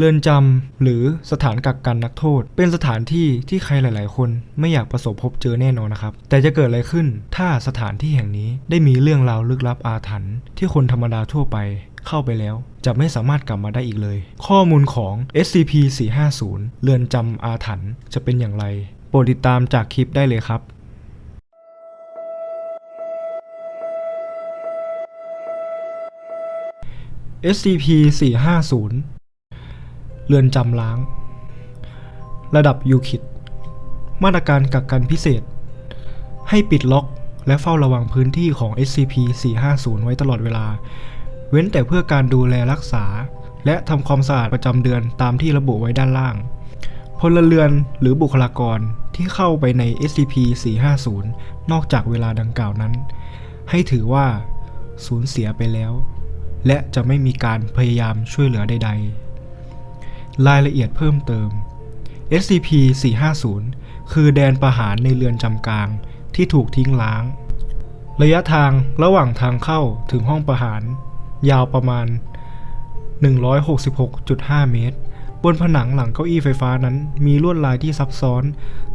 เรือนจำหรือสถานกักกันนักโทษ เป็นสถานที่ที่ใครหลาย ๆ คนไม่อยากประสบพบเจอแน่นอนนะครับ แต่จะเกิดอะไรขึ้นถ้าสถานที่แห่งนี้ได้มีเรื่องราวลึกลับอาถรรพ์ที่คนธรรมดาทั่วไปเข้าไปแล้ว จะไม่สามารถกลับมาได้อีกเลย ข้อมูลของ SCP-450 เรือนจำอาถรรพ์จะเป็นอย่างไร โปรดติดตามจากคลิปได้เลยครับ SCP-450 เรือนจำล้าง ระดับยูคิด มาตรการกักกันพิเศษ ให้ปิดล็อกและเฝ้าระวังพื้นที่ของ SCP-450 ไว้ตลอดเวลา เว้นแต่เพื่อการดูแลรักษา และทำความสะอาดประจำเดือนตามที่ระบุไว้ด้านล่าง พลเรือนหรือบุคลากรที่เข้าไปใน SCP-450 นอกจากเวลาดังกล่าวนั้น ให้ถือว่าสูญเสียไปแล้ว และจะไม่มีการพยายามช่วยเหลือใด ๆ รายละเอียดเพิ่มเติม SCP-450 คือแดนประหารในเรือนจำกลางที่ถูกทิ้งล้าง ระยะทางระหว่างทางเข้าถึงห้องประหาร ยาวประมาณ 166.5 เมตร บนผนังหลังเก้าอี้ไฟฟ้านั้นมีลวดลายที่ซับซ้อน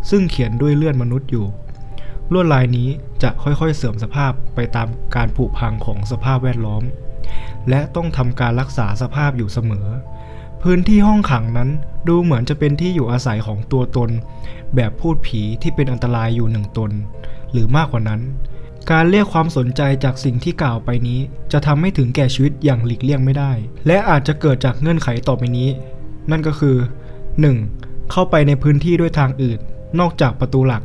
ซึ่งเขียนด้วยเลือดมนุษย์อยู่ ลวดลายนี้จะค่อยๆเสื่อมสภาพไปตามการผุพังของสภาพแวดล้อม และต้องทำการรักษาสภาพอยู่เสมอ พื้นที่ห้องขังนั้นดูเหมือนจะเป็นที่อยู่อาศัยของตัวตน แบบพูดผีที่เป็นอันตรายอยู่หนึ่งตน หรือมากกว่านั้น การเรียกความสนใจจากสิ่งที่กล่าวไปนี้ จะทำให้ถึงแก่ชีวิตอย่างหลีกเลี่ยงไม่ได้ และอาจจะเกิดจากเงื่อนไขต่อไปนี้ นั่นก็คือ 1. เข้าไปในพื้นที่ด้วยทางอื่น นอกจากประตูหลัก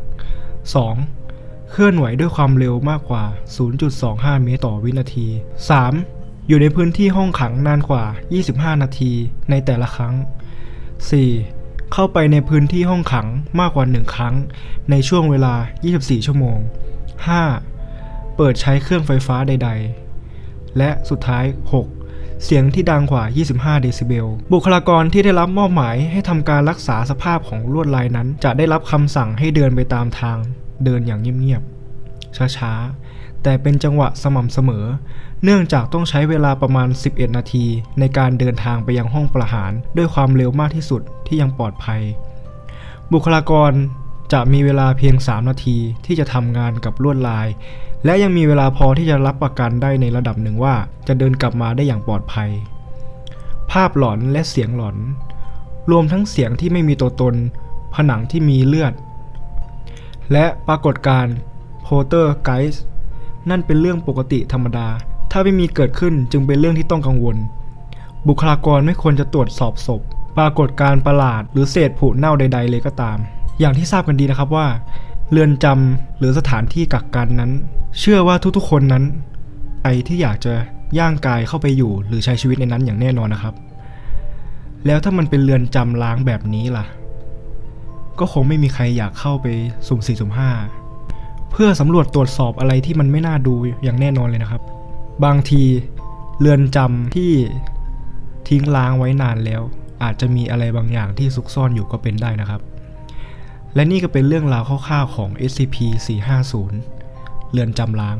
2. เคลื่อนไหวด้วยความเร็วมากกว่า 0.25 เมตรต่อวินาที 3. อยู่ในพื้นที่ห้องขังนานกว่า 25 นาทีในแต่ละครั้ง 4. เข้าไปในพื้นที่ห้องขังมากกว่า 1 ครั้ง ในช่วงเวลา 24 ชั่วโมง 5. เปิดใช้เครื่องไฟฟ้าใด ๆ และสุดท้าย 6. เสียงที่ดังกว่า 25 เดซิเบล บุคลากรที่ได้รับมอบหมายให้ทำการรักษาสภาพของลวดลายนั้น จะได้รับคำสั่งให้เดินไปตามทาง เดินอย่างเงียบๆ ช้าๆ แต่เป็นจังหวะสม่ำเสมอ เนื่องจากต้องใช้เวลาประมาณ 11 นาที ในการเดินทางไปยังห้องประหารด้วยความเร็วมากที่สุดที่ยังปลอดภัย บุคลากรจะมีเวลาเพียง 3 นาทีที่จะทำงานกับลวดลาย และยังมีเวลาพอที่จะรับประกันได้ในระดับหนึ่งว่า จะเดินกลับมาได้อย่างปลอดภัย ภาพหลอนและเสียงหลอน รวมทั้งเสียงที่ไม่มีตัวตน ผนังที่มีเลือด และปรากฏการณ์โพเตอร์ไกส์นั่นเป็นเรื่องปกติธรรมดา ถ้าไม่มีเกิดขึ้นจึงเป็นเรื่องที่ต้องกังวล บุคลากรไม่ควรจะตรวจสอบศพ ปรากฏการประหลาด หรือเศษผุเน่าใด ๆ เลยก็ตาม อย่างที่ทราบกันดีนะครับว่า เรือนจำหรือสถานที่กักกันนั้น เชื่อว่าทุกๆคนนั้น ไอที่อยากจะย่างกายเข้าไปอยู่ หรือใช้ชีวิตในนั้นอย่างแน่นอนนะครับ แล้วถ้ามันเป็นเรือนจำล้างแบบนี้ล่ะ ก็คงไม่มีใครอยากเข้าไปสุ่มสี่สุ่มห้าเพื่อสำรวจตรวจสอบอะไรที่มันไม่น่าดูอย่างแน่นอนเลยนะครับ บางทีเรือนจำที่ทิ้งล้างไว้นานแล้ว อาจจะมีอะไรบางอย่างที่ซุกซ่อนอยู่ก็เป็นได้นะครับ และนี่ก็เป็นเรื่องราวคร่าวๆของ SCP-450 เรือนจำล้าง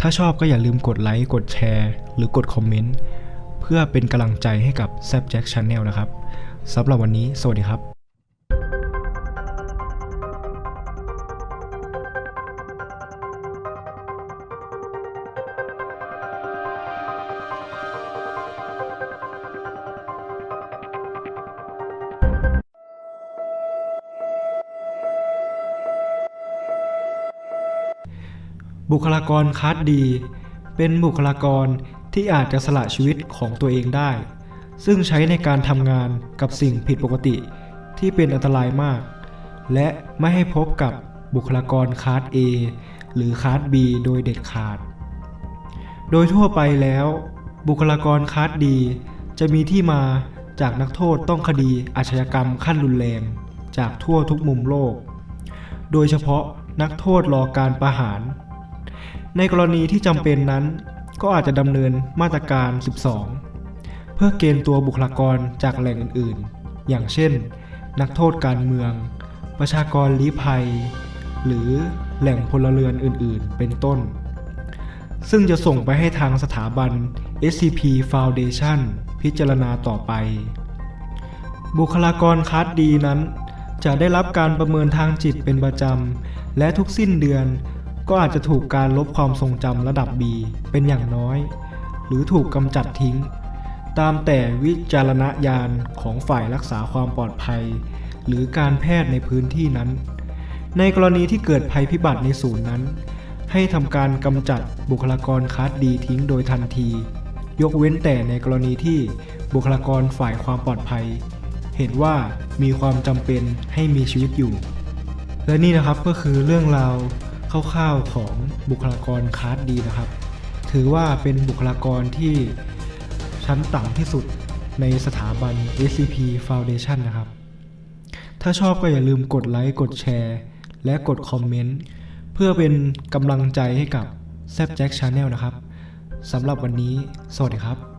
ถ้าชอบก็อย่าลืมกดไลค์ กดแชร์ หรือกดคอมเมนต์ เพื่อเป็นกำลังใจให้กับ z a p Jack Channel นะครับสำหรับวันนี้ สวัสดีครับ บุคลากรคัดดี เป็นบุคลากรที่อาจจะสละชีวิตของตัวเองได้ ซึ่งใช้ในการทำงานกับสิ่งผิดปกติที่เป็นอันตรายมาก และไม่ให้พบกับบุคลากรคาร์ด A หรือคาร์ด B โดยเด็ดขาด โดยทั่วไปแล้ว บุคลากรคาร์ดดีจะมีที่มาจากนักโทษต้องคดีอาชญากรรมขั้นรุนแรง จากทั่วทุกมุมโลก โดยเฉพาะนักโทษรอการประหาร ในกรณีที่จำเป็นนั้น ก็อาจจะดำเนินมาตรการ 12 เพื่อเกณฑ์ตัวบุคลากรจากแหล่งอื่นๆ อย่างเช่น นักโทษการเมือง ประชากรลี้ภัย หรือแหล่งพลเรือนอื่นๆ เป็นต้น ซึ่งจะส่งไปให้ทางสถาบัน SCP Foundation พิจารณาต่อไป บุคลากรคัดดีนั้น จะได้รับการประเมินทางจิตเป็นประจำ และทุกสิ้นเดือน ก็อาจจะถูกการลบความทรงจำระดับ B เป็นอย่างน้อย หรือถูกกำจัดทิ้ง ตามแต่วิจารณญาณของฝ่ายรักษาความปลอดภัย หรือการแพทย์ในพื้นที่นั้น ในกรณีที่เกิดภัยพิบัติในศูนย์นั้น ให้ทำการกำจัดบุคลากรคัดดีทิ้งโดยทันที ยกเว้นแต่ในกรณีที่บุคลากรฝ่ายความปลอดภัย เห็นว่ามีความจำเป็นให้มีชีวิตอยู่ และนี่นะครับก็คือเรื่องราว คร่าวๆของบุคลากรคาร์ดดีนะครับ ถือว่าเป็นบุคลากรที่ชั้นต่ำที่สุดในสถาบัน SCP Foundation นะครับ ถ้าชอบก็อย่าลืมกดไลค์กดแชร์ และกดคอมเมนต์ เพื่อเป็นกำลังใจให้กับ z ซ Jack Channel นะครับสำหรับวันนี้ สวัสดีครับ